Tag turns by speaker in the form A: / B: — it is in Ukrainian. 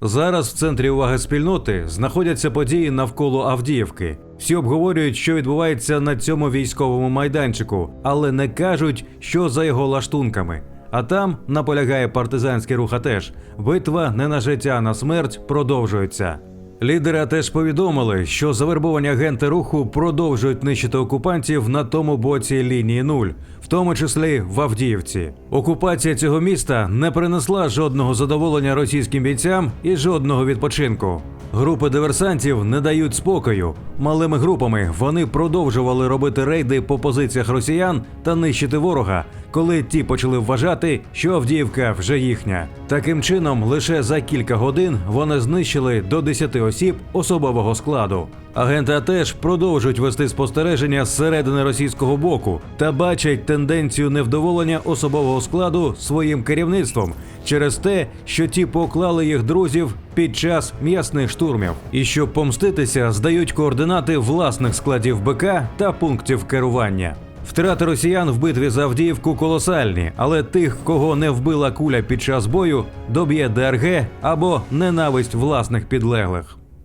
A: Зараз в центрі уваги спільноти знаходяться події навколо Авдіївки. Всі обговорюють, що відбувається на цьому військовому майданчику, але не кажуть, що за його лаштунками. А там наполягає партизанський рух теж Битва не на життя, а на смерть продовжується. Лідери теж повідомили, що завербовані агенти руху продовжують нищити окупантів на тому боці лінії нуль, в тому числі в Авдіївці. Окупація цього міста не принесла жодного задоволення російським бійцям і жодного відпочинку. Групи диверсантів не дають спокою. Малими групами вони продовжували робити рейди по позиціях росіян та нищити ворога, коли ті почали вважати, що Авдіївка вже їхня. Таким чином, лише за кілька годин вони знищили до 10 осіб особового складу. Агенти АТЕШ продовжують вести спостереження зсередини російського боку та бачать тенденцію невдоволення особового складу своїм керівництвом через те, що ті поклали їх друзів під час м'ясних штурмів. І щоб помститися, здають координати власних складів БК та пунктів керування. Втрати росіян в битві за Авдіївку колосальні, але тих, кого не вбила куля під час бою, доб'є ДРГ або ненависть власних підлеглих.